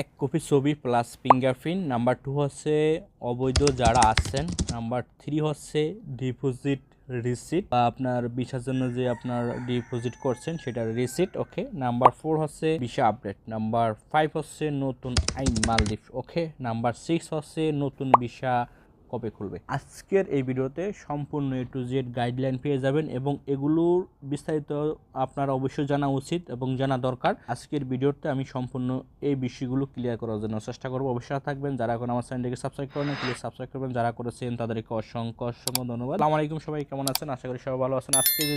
এক কপি ছবি plus fingerprint number two হচ্ছে অবৈধ যারা আসছেন নাম্বার থ্রি হচ্ছে ডিপোজিট রিসিট বা আপনার বিশার জন্য যে আপনার ডিপোজিট করছেন, সেটার রিসিট ওকে নাম্বার ফোর হচ্ছে ভিসা আপডেট নাম্বার ফাইভ হচ্ছে নতুন আইন মালদ্বীপ ওকে নাম্বার সিক্স হচ্ছে নতুন বিশা কবে খুলবে? আজকের এই ভিডিওতে সম্পূর্ণ এ টু জেড গাইডলাইন পেয়ে যাবেন এবং এগুলোর বিস্তারিত আপনার অবশ্যই জানা উচিত এবং জানা দরকার। আজকের ভিডিওতে আমি সম্পূর্ণ এই বিষয়গুলো ক্লিয়ার করার জন্য চেষ্টা করব। অবশ্যই থাকবেন। যারা এখন আমার চ্যানেলটিকে সাবস্ক্রাইব করেন প্লিজ সাবস্ক্রাইব করবেন। যারা করেছেন, তাদেরকে অসংখ্য অসংখ্য ধন্যবাদ। আসসালামু আলাইকুম সবাই, কেমন আছেন? আশা করি সবাই ভালো আছেন। আজকে যে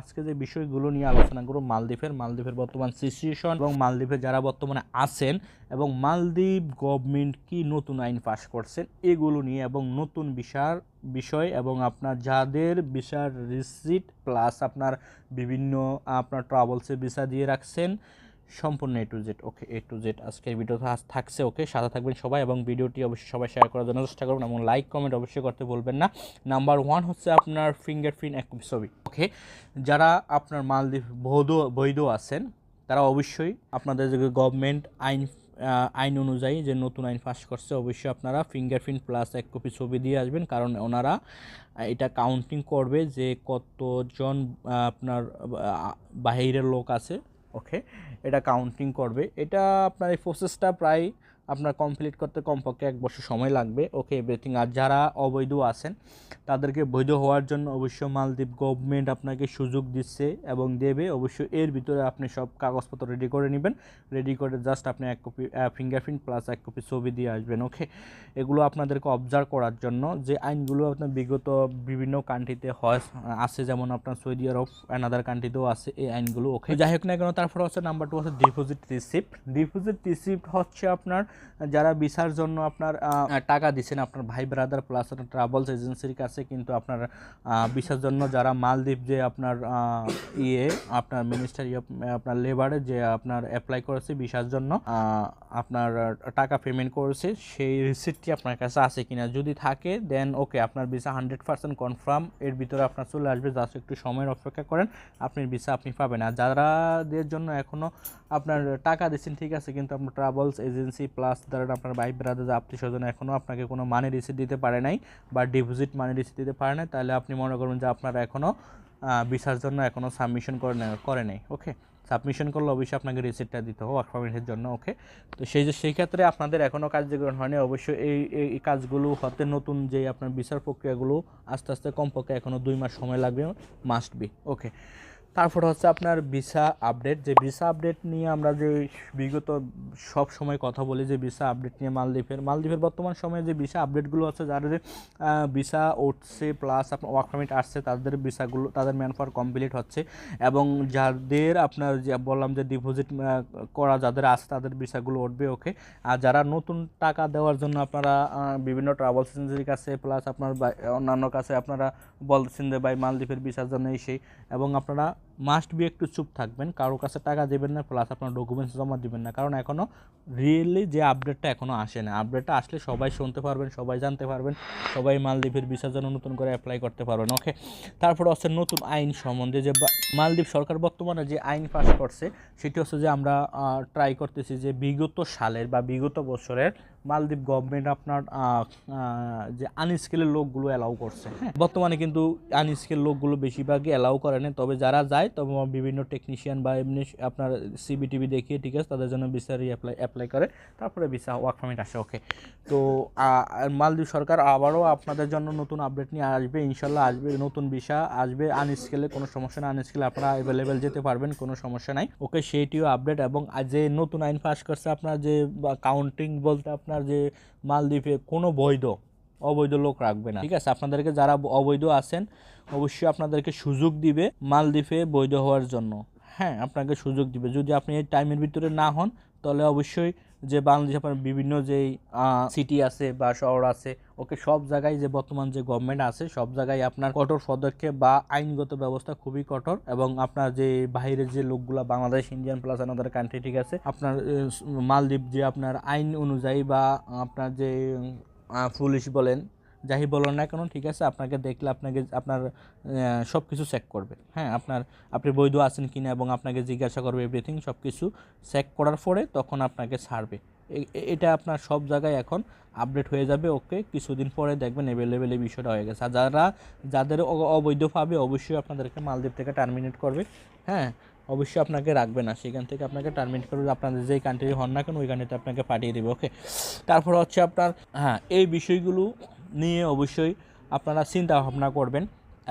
আজকে যে বিষয়গুলো নিয়ে আলোচনা করব, মালদ্বীপের মালদ্বীপের বর্তমান সিচুয়েশন এবং মালদ্বীপে যারা বর্তমানে আছেন এবং মালদ্বীপ গভর্নমেন্ট কি নতুন আইন পাশ করছেন, এগুলো নিয়ে এবং নতুন বিষয় বিষয় এবং আপনার যাদের ভিসার রিসিট প্লাস আপনার বিভিন্ন, আপনার ট্রাভেলসে ভিসা দিয়ে রাখছেন, সম্পূর্ণ A to Z okay A to Z আজকের ভিডিওতে আজ থাকছে ওকে সাথে থাকবেন সবাই এবং ভিডিওটি অবশ্যই সবাই শেয়ার করার জন্য চেষ্টা করবেন এবং লাইক কমেন্ট অবশ্যই করতে বলবেন না। নাম্বার ওয়ান হচ্ছে আপনার ফিঙ্গারপ্রিন্ট এক ছবি ওকে যারা আপনার মালদ্বীপ বৈধ বৈধ আছেন, তারা অবশ্যই আপনাদের যে গভর্নমেন্ট আইন আইন অনুযায়ী যে নতুন আইন পাস করছে, অবশ্যই আপনারা ফিঙ্গারপ্রিন্ট প্লাস এক কপি ছবি দিয়ে আসবেন। কারণ ওনারা এটা কাউন্টিং করবে যে কতজন আপনার বাহিরের লোক আছে। ওকে এটা কাউন্টিং করবে। এটা আপনার এই প্রসেসটা প্রায় আপনার কমপ্লিট করতে কমপক্ষে এক বছর সময় লাগবে। ওকে এভরিথিং আর যারা অবৈধ আছেন, তাদেরকে বৈধ হওয়ার জন্য অবশ্যই মালদ্বীপ গভর্নমেন্ট আপনাকে সুযোগ দিচ্ছে এবং দেবে। অবশ্যই এর ভিতরে আপনি সব কাগজপত্র রেডি করে নেবেন। রেডি করে জাস্ট আপনি এক কপি ফিঙ্গারপ্রিন্ট প্লাস এক কপি ছবি দিয়ে আসবেন। ওকে এগুলো আপনাদেরকে অবজার্ভ করার জন্য যে আইনগুলো আপনার বিগত বিভিন্ন কান্ট্রিতে হয়, আছে যেমন আপনার সৌদি আরব অ্যানাদার কান্ট্রিতেও আছে এই আইনগুলো। ওকে যাই হোক না কেন, তারপর হচ্ছে নাম্বার টু হচ্ছে ডিপোজিট রিসিপ্ট ডিপোজিট রিসিপ্ট হচ্ছে আপনার যারা ভিসার জন্য আপনার টাকা দিচ্ছেন আপনার ভাই ব্রাদার প্লাস ট্রাভেলস এজেন্সির কাছে কিন্তু আপনার ভিসার জন্য যারা মালদ্বীপ যে আপনার ইয়ে আপনার মিনিস্টারি অফ আপনার লেবারে যে আপনার অ্যাপ্লাই করেছে ভিসার জন্য আপনার টাকা পেমেন্ট করেছে, সেই রিসিপ্টটি আপনার কাছে আছে কিনা যদি থাকে দেন ওকে আপনার ভিসা হান্ড্রেড পার্সেন্ট কনফার্ম এর ভিতরে আপনার চলে আসবে জাস্ট একটু সময়ের অপেক্ষা করেন আপনার ভিসা আপনি পাবেন। আর যারাদের জন্য এখনও আপনার টাকা দিচ্ছেন ঠিক আছে, কিন্তু আপনার ট্রাভেলস এজেন্সি প্লাস ধরেন আপনার ভাই ব্রাদার আত্মীয় স্বজন এখনও আপনাকে কোনো মানি রিসিপ্ট দিতে পারে নাই বা ডিপোজিট মানি রিসিপ্ট দিতে পারে নাই, তাহলে আপনি মনে করবেন যে আপনার এখনও ভিসার জন্য এখনও সাবমিশন করে করে নেই ওকে সাবমিশন করলে অবশ্যই আপনাকে রিসিপ্টটা দিতে হবে ওয়ার্ক পারমিটের জন্য ওকে তো সেই যে, সেই ক্ষেত্রে আপনাদের এখনও কার্যক্রম হয়নি, অবশ্যই এই এই কাজগুলো হতে নতুন যে আপনার বিচার প্রক্রিয়াগুলো আস্তে আস্তে কমপক্ষে এখনও দুই মাস সময় লাগবে মাস্ট বি ওকে তারপর হচ্ছে আপনার ভিসা আপডেট। যে ভিসা আপডেট নিয়ে আমরা যে বিগত সব সময় কথা বলি, যে ভিসা আপডেট নিয়ে মালদ্বীপের মালদ্বীপের বর্তমান সময়ে যে ভিসা আপডেটগুলো আছে যাদের ভিসা উঠছে প্লাস আপনার ওয়ার্ক পারমিট আসছে, তাদের ভিসাগুলো, তাদের ম্যান পাওয়ার কমপ্লিট হচ্ছে এবং যাদের আপনার যে বললাম যে ডিপোজিট করা যাদের আছে, তাদের ভিসাগুলো উঠবে ওকে আর যারা নতুন টাকা দেওয়ার জন্য আপনারা বিভিন্ন ট্রাভেল এজেন্সির কাছে প্লাস আপনার অন্যান্য কাছে আপনারা বলছেন যে, ভাই, মালদ্বীপের ভিসার জন্য সেই, এবং আপনারা মাস্ট বি একটু চুপ থাকবেন, কারোর কাছে টাকা দেবেন না প্লাস আপনার ডকুমেন্টস জমা দিবেন না, কারণ এখনও রিয়েলি যে আপডেটটা এখনও আসে না। আপডেটটা আসলে সবাই শুনতে পারবেন, সবাই জানতে পারবেন, সবাই মালদ্বীপের ভিসার জন্য নতুন করে অ্যাপ্লাই করতে পারবেন ওকে তারপর হচ্ছে নতুন আইন সম্বন্ধে যে মালদ্বীপ সরকার বর্তমানে যে আইন পাস করছে, সেটি হচ্ছে যে আমরা ট্রাই করতেছি যে বিগত সালের বা বিগত বছরের মালদ্বীপ গভর্নমেন্ট আপনার যে আনস্কিলের লোকগুলো অ্যালাউ করছে হ্যাঁ? বর্তমানে কিন্তু আনস্কিল লোকগুলো বেশিরভাগই অ্যালাউ করে না তবে যারা যায় তবে বিভিন্ন টেকনিশিয়ান বা এমনি আপনার সিবিটিভি দেখিয়ে, ঠিক আছে, তাদের জন্য ভিসা অ্যাপ্লাই অ্যাপ্লাই করে, তারপরে ভিসা ওয়ার্ক পারমিট আসে ওকে তো মালদ্বীপ সরকার আবারও আপনাদের জন্য নতুন আপডেট নিয়ে আসবে, ইনশাল্লাহ আসবে, নতুন ভিসা আসবে আনস্কেলে কোনো সমস্যা না আনস্কেলে আপনারা অ্যাভেলেবেল যেতে পারবেন, কোনো সমস্যা নাই ওকে সেইটিও আপডেট এবং যে নতুন আইন পাস করছে আপনার যে কাউন্টিং বলতে আপনার যে মালদ্বীপে কোনো বৈধ, অবৈধ লোক রাখবে না, ঠিক আছে, আপনাদেরকে যারা অবৈধ আছেন অবশ্যই আপনাদেরকে সুযোগ দিবে মালদ্বীপে বৈধ হওয়ার জন্য। হ্যাঁ আপনাকে সুযোগ দিবে। যদি আপনি এই টাইমের ভিতরে না হন, তাহলে অবশ্যই যে বাংলাদেশ আপনার বিভিন্ন যেই সিটি আছে বা শহর আছে, ওকে সব জায়গায় যে বর্তমান যে গভর্নমেন্ট আছে, সব জায়গায় আপনার কঠোর পদক্ষেপ বা আইনগত ব্যবস্থা খুবই কঠোর এবং আপনার যে বাইরের যে লোকগুলা, Bangladesh Indian plus another country ঠিক আছে? আপনার মালদ্বীপ যে আপনার আইন অনুযায়ী বা আপনার যে পুলিশ বলেন যাই বলেন না কেন, ঠিক আছে, আপনাকে দেখলে আপনাকে, আপনার সব কিছু চেক করবে। হ্যাঁ আপনার, আপনি বৈধ আছেন কিনা এবং আপনাকে জিজ্ঞাসা করবে এভরিথিং সব কিছু চেক করার পরে তখন আপনাকে ছাড়বে। এটা আপনার সব জায়গায় এখন আপডেট হয়ে যাবে ওকে কিছুদিন পরে দেখবেন অ্যাভেলেবেল এই বিষয়টা হয়ে গেছে। যারা, যাদের অবৈধ পাবে অবশ্যই আপনাদেরকে মালদ্বীপ থেকে টার্মিনেট করবে হ্যাঁ অবশ্যই আপনাকে রাখবে না। সেখান থেকে আপনাকে টার্মিনেট করবে, আপনাদের যেই কান্ট্রি হন না কেন, ওই কান্ট্রিতে আপনাকে পাঠিয়ে দেবে ওকে তারপর হচ্ছে আপনার হ্যাঁ এই বিষয়গুলো নিয়ে অবশ্যই আপনারা চিন্তা ভাবনা করবেন।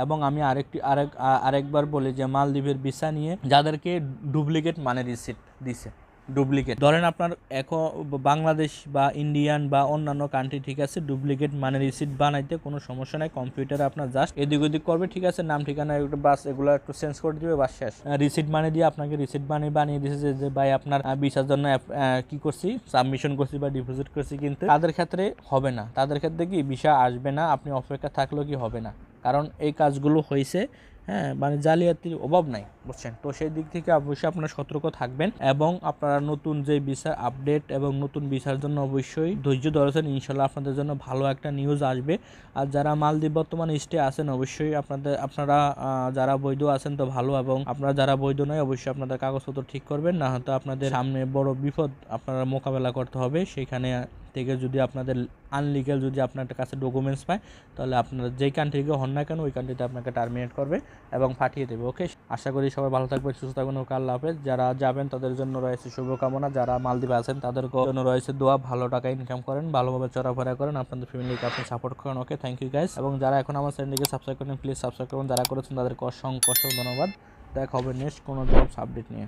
এবং আমি আরেকটি, আরেক আরেকবার বলি যে মালদ্বীপের ভিসা নিয়ে যাদেরকে ডুপ্লিকেট মানে রিসিট দিছে। ডুপ্লিকেট ধরেন আপনার এখন বাংলাদেশ বা ইন্ডিয়ান বা অন্যান্য কান্ট্রি ঠিক আছে ডুপ্লিকেট মানে রিসিট বানাইতে কোনো সমস্যা নাই কম্পিউটারে আপনার জাস্ট এদিক ওদিক করবে ঠিক আছে নাম ঠিকানা একটু বাস এগুলো একটু চেঞ্জ করে দিবে বাস শেষ। রিসিট মানে দিয়ে আপনাকে রিসিট বানিয়ে বানিয়ে দিয়েছে যে- ভাই আপনার জন্য app- আহ, কি করছি সাবমিশন করছি বা ডিপোজিট করছি কিন্তু তাদের ক্ষেত্রে হবে না। তাদের ক্ষেত্রে কি ভিসা আসবে না আপনি অপেক্ষা থাকলেও কি হবে না। কারণ এই কাজগুলো হয়েছে হ্যাঁ মানে জালিয়াতির অভাব নাই, বুঝছেন? তো সেই দিক থেকে অবশ্যই আপনারা সতর্ক থাকবেন এবং আপনারা নতুন যে বিচার আপডেট এবং নতুন ভিসার জন্য অবশ্যই ধৈর্য ধরেছেন, ইনশাল্লাহ আপনাদের জন্য ভালো একটা নিউজ আসবে। আর যারা মালদ্বীপ বর্তমান স্টে আছেন, অবশ্যই আপনাদের, আপনারা যারা বৈধ আছেন তো ভালো এবং আপনারা যারা বৈধ নয়, অবশ্যই আপনাদের কাগজপত্র ঠিক করবেন, না হয়তো আপনাদের সামনে বড় বিপদ আপনারা মোকাবেলা করতে হবে, সেখানে থেকে যদি আপনাদের আনলিগাল যদি আপনার কাছে ডকুমেন্টস পায়, তাহলে আপনারা যেই কান্ট্রিকে হন না কেন, ওই কান্ট্রিতে আপনাকে টার্মিনেট করবে এবং পাঠিয়ে দেবে ওকে আশা করি সবাই ভালো থাকবেন, সুস্থ থাকবেন, ওকে আল্লাহ হাফেজ। যারা যাবেন, তাদের জন্য রয়েছে শুভকামনা। যারা মালদ্বীপে আছেন তাদের জন্য রয়েছে দোয়া। ভালো টাকা ইনকাম করেন, ভালোভাবে চলাফেরা করেন। আপনাদের ফ্যামিলিকে আপনি সাপোর্ট করেন ওকে থ্যাংক ইউ গাইস এবং যারা এখন আমার চ্যানেলকে সাবস্ক্রাইব করেন প্লিজ সাবস্ক্রাইব করুন। যারা করেছেন, তাদেরকে অসংখ্য অসংখ্য ধন্যবাদ। দেখা হবে নেক্সট কোনো জবস আপডেট নিয়ে।